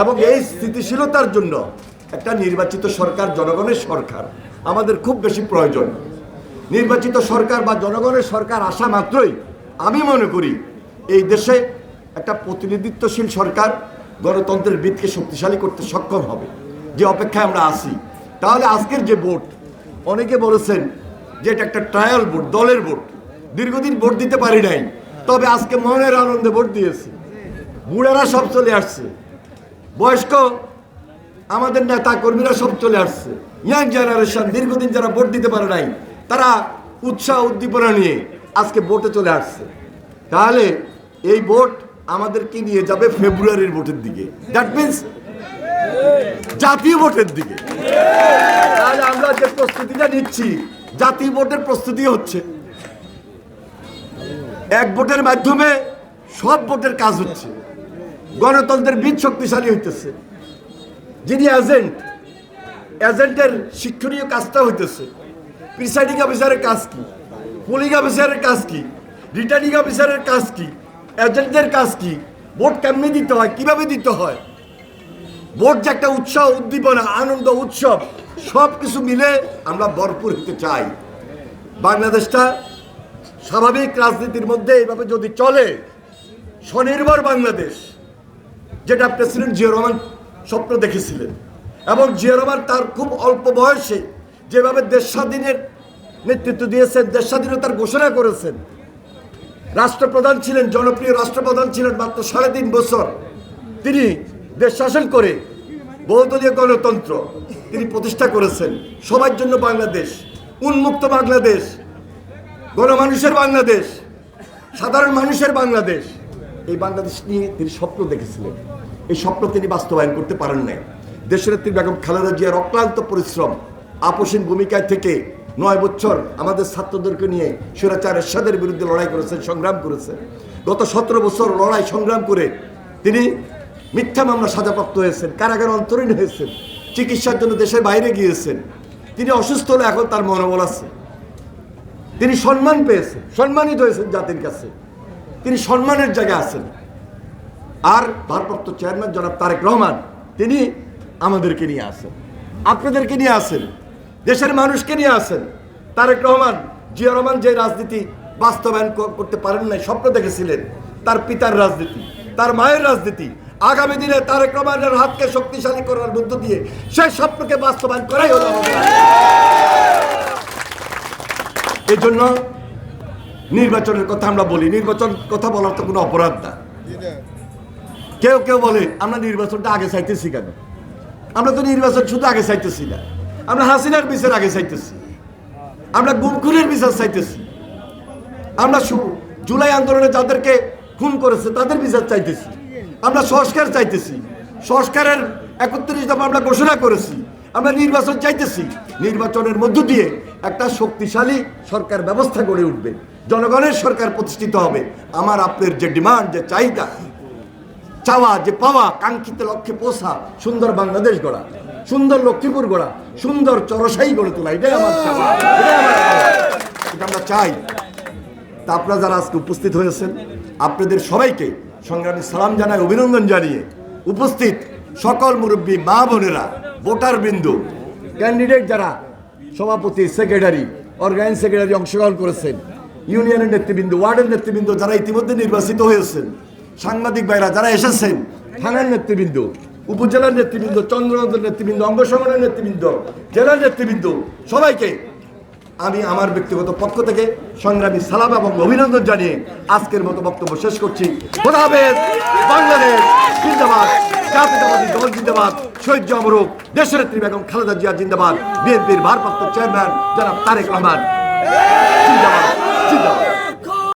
এবং এই স্থিতিশীলতার জন্য একটা নির্বাচিত সরকার জনগণের সরকার আমাদের খুব বেশি প্রয়োজন। নির্বাচিত সরকার বা জনগণের সরকার আসা মাত্রই আমি মনে করি এই দেশে একটা প্রতিনিধিত্বশীল সরকার গণতন্ত্রের ভিতকে শক্তিশালী করতে সক্ষম হবে। যে অপেক্ষায় আমরা আসি তাহলে আজকের যে ভোট, অনেকে বলেছেন যে এটা একটা ট্রায়াল ভোট, দলের ভোট। দীর্ঘদিন ভোট দিতে পারি নাই। তবে আজকে মনের আনন্দে ভোট দিয়েছি। বুড়ারা সব চলে আসছে। বয়স্ক, আমাদের নেতা কর্মীরা সব চলে আসছে। ইয়াং জেনারেশন দীর্ঘদিন যারা ভোট দিতে পারে নাই, তারা উৎসাহ উদ্দীপনা নিয়ে আজকে ভোটে চলে আসছে। তাহলে এই ভোট আমাদেরকে নিয়ে যাবে ফেব্রুয়ারির ভোটের দিকে। দ্যাট মিনস জাতীয় ভোটের দিকে। তাহলে আমরা যে প্রস্তুতিটা নিচ্ছি, জাতীয় ভোটের প্রস্তুতি হচ্ছে। এক ভোটের মাধ্যমে সব ভোটের কাজ হচ্ছে। গণতন্ত্রের বীজ শক্তিশালী হইতেছে। যিনি এজেন্ট এজেন্টের শিক্ষণীয় কাজটা হইতেছে। প্রিসাইডিং অফিসারের কাজ কি? পুলিং অফিসারের কাজ কি? রিটার্নিং অফিসারের কাজ কি? এজেন্টদের কাজ কি? ভোট কেমনি দিতে হয়? কীভাবে দিতে হয়? ভোট যে একটা উৎসাহ, উদ্দীপনা, আনন্দ, উৎসব সব কিছু মিলে আমরা ভরপুর হতে চাই। বাংলাদেশটা স্বাভাবিক রাজনীতির মধ্যে এইভাবে যদি চলে, স্বনির্ভর বাংলাদেশ যেটা প্রেসিডেন্ট জিয়া রহমান স্বপ্ন দেখেছিলেন। এবং জিয়া রহমান তার খুব অল্প বয়সে যেভাবে দেশ স্বাধীনের নেতৃত্ব দিয়েছেন, দেশ স্বাধীনতার ঘোষণা করেছেন। রাষ্ট্রপ্রধান ছিলেন, জনপ্রিয় রাষ্ট্রপ্রধান ছিলেন মাত্র সাড়ে তিন বছর। তিনি দেশ শাসন করে বহুদলীয় গণতন্ত্র তিনি প্রতিষ্ঠা করেছেন। সবার জন্য বাংলাদেশ, উন্মুক্ত বাংলাদেশ, গণমানুষের বাংলাদেশ, সাধারণ মানুষের বাংলাদেশ। এই বাংলাদেশ নিয়ে তিনি স্বপ্ন দেখেছিলেন। এই স্বপ্ন তিনি বাস্তবায়ন করতে পারেন নাই। দেশনেত্রী বেগম খালেদা জিয়ার অক্লান্ত পরিশ্রম, আপোষহীন ভূমিকায় থেকে নয় বছর আমাদের ছাত্রদেরকে নিয়ে সুরাচার এরশাদের বিরুদ্ধে লড়াই করেছেন সংগ্রাম করেছেন গত সতেরো বছর লড়াই, সংগ্রাম করে তিনি মিথ্যা মামলা সাজাপ্রাপ্ত হয়েছেন, কারাগারে অন্তরীণ হয়েছেন, চিকিৎসার জন্য দেশের বাইরে গিয়েছেন। তিনি অসুস্থ হলে এখন তার মনোবল আছে। তিনি সম্মান পেয়েছেন, সম্মানিত হয়েছেন জাতির কাছে। তিনি সম্মানের জায়গায় আছেন। আর ভারপ্রাপ্ত চেয়ারম্যান জনাব তারেক রহমান, তিনি আমাদেরকে নিয়ে আসেন। আপনাদেরকে নিয়ে আসেন, দেশের মানুষকে নিয়ে আসেন। তারেক রহমান, জিয়া রহমান যে রাজনীতি বাস্তবায়ন করতে পারেন নাই, স্বপ্ন দেখেছিলেন, তার পিতার রাজনীতি, তার মায়ের রাজনীতি, আগামী দিনে তারেক রহমানের হাতকে শক্তিশালী করার মধ্য দিয়ে সেই স্বপ্নকে বাস্তবায়ন করাই হলো এই জন্য নির্বাচনের কথা আমরা বলি, নির্বাচন কথা বলার তো কোনো অপরাধ না। কেউ কেউ বলে, আমরা নির্বাচনটা আগে চাইতেছি কেন? আমরা তো নির্বাচন শুধু আগে চাইতেছি না। আমরা হাসিনার বিচার আগে চাইতেছি। আমরা গুমখুনের বিচার চাইতেছি। আমরা জুলাই আন্দোলনে যাদেরকে খুন করেছে, তাদের বিচার চাইতেছি। আমরা সংস্কার চাইতেছি। সংস্কারের একত্রিশ দফা আমরা ঘোষণা করেছি। আমরা নির্বাচন চাইতেছি। নির্বাচনের মধ্য দিয়ে একটা শক্তিশালী সরকার ব্যবস্থা গড়ে উঠবে। জনগণের সরকার প্রতিষ্ঠিত হবে। আমার আপনার যে ডিমান্ড, যে চাহিদা চাওয়া যে পাওয়া কাঙ্ক্ষিত লক্ষ্যে পৌঁছা, সুন্দর বাংলাদেশ গড়া, সুন্দর লক্ষ্মীপুর গড়া, সুন্দর চরসাই গড়ে তোলা, এটাই আমার। এটা আমরা চাই তা আপনারা যারা আজকে উপস্থিত হয়েছেন, আপনাদের সবাইকে সংগ্রামী সালাম জানায় অভিনন্দন জানিয়ে উপস্থিত সকল মুরব্বী মা বোনেরা, ভোটার বিন্দু ক্যান্ডিডেট যারা, সভাপতি সেক্রেটারি অর্গানাইজ সেক্রেটারি অংশগ্রহণ করেছেন ইউনিয়নের নেতৃবৃন্দ ওয়ার্ডের নেতৃবৃন্দ যারা ইতিমধ্যে নির্বাচিত হয়েছেন সাংবাদিক ভাইরা যারা এসেছেন থানার নেতৃবৃন্দ উপজেলার নেতৃবৃন্দ চন্দ্রনগর নেতৃবৃন্দ অঙ্গসমানের নেতৃবৃন্দ জেলার নেতৃবৃন্দ সবাইকে আমি আমার ব্যক্তিগত পক্ষ থেকে সংগ্রামী সালাম এবং অভিনন্দন জানিয়ে আজকের মতো বক্তব্য শেষ করছি। খোদা হাফেজ, বাংলাদেশ জিন্দাবাদ জাতীয়তাবাদী দল জিন্দাবাদ শহীদ অমরক দেশের নেত্রী বেগম খালেদা জিয়া জিন্দাবাদ বিএনপির ভারপ্রাপ্ত চেয়ারম্যান জনাব তারেক রহমান।